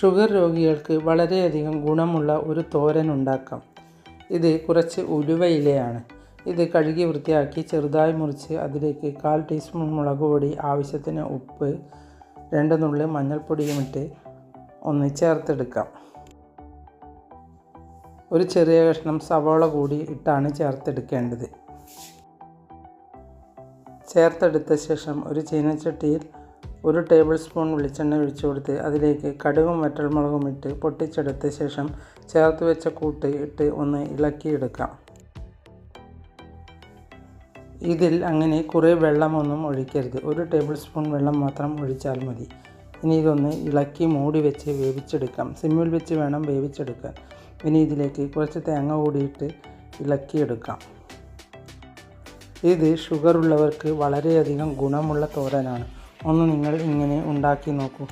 Sugar രോഗികൾക്ക് വളരെയധികം ഗുണമുള്ള ഒരു തോരൻ ഉണ്ടാക്കാം. ഇത് കുറച്ച് ഉലുവയിലയാണ്. ഇത് കഴുകി വൃത്തിയാക്കി ചെറുതായി മുറിച്ച് അതിലേക്ക് കാൽ ടീസ്പൂൺ മുളക് പൊടി ആവശ്യത്തിന് ഉപ്പ് രണ്ട് നുള്ളി മഞ്ഞൾപ്പൊടിയും ഇട്ട് ഒന്ന് ചേർത്തെടുക്കാം. ഒരു ചെറിയ കഷ്ണം സവാള കൂടി ഇട്ടാണ് ചേർത്തെടുക്കേണ്ടത്. ചേർത്തെടുത്ത ശേഷം ഒരു ചീനച്ചട്ടിയിൽ ഒരു ടേബിൾ സ്പൂൺ വെളിച്ചെണ്ണ ഒഴിച്ചു കൊടുത്ത് അതിലേക്ക് കടുകും വറ്റൽമുളകും ഇട്ട് പൊട്ടിച്ചെടുത്ത ശേഷം ചേർത്ത് വെച്ച കൂട്ട് ഇട്ട് ഒന്ന് ഇളക്കിയെടുക്കാം. ഇതിൽ അങ്ങനെ കുറേ വെള്ളമൊന്നും ഒഴിക്കരുത്. ഒരു ടേബിൾ സ്പൂൺ വെള്ളം മാത്രം ഒഴിച്ചാൽ മതി. ഇനി ഇതൊന്ന് ഇളക്കി മൂടി വെച്ച് വേവിച്ചെടുക്കാം. സിമ്മിൽ വെച്ച് വേണം വേവിച്ചെടുക്കാൻ. ഇനി ഇതിലേക്ക് കുറച്ച് തേങ്ങ കൂടിയിട്ട് ഇളക്കിയെടുക്കാം. ഇത് ഷുഗർ ഉള്ളവർക്ക് വളരെയധികം ഗുണമുള്ള തോരനാണ്. ഒന്ന് നിങ്ങൾ ഇങ്ങനെ ഉണ്ടാക്കി നോക്കൂ.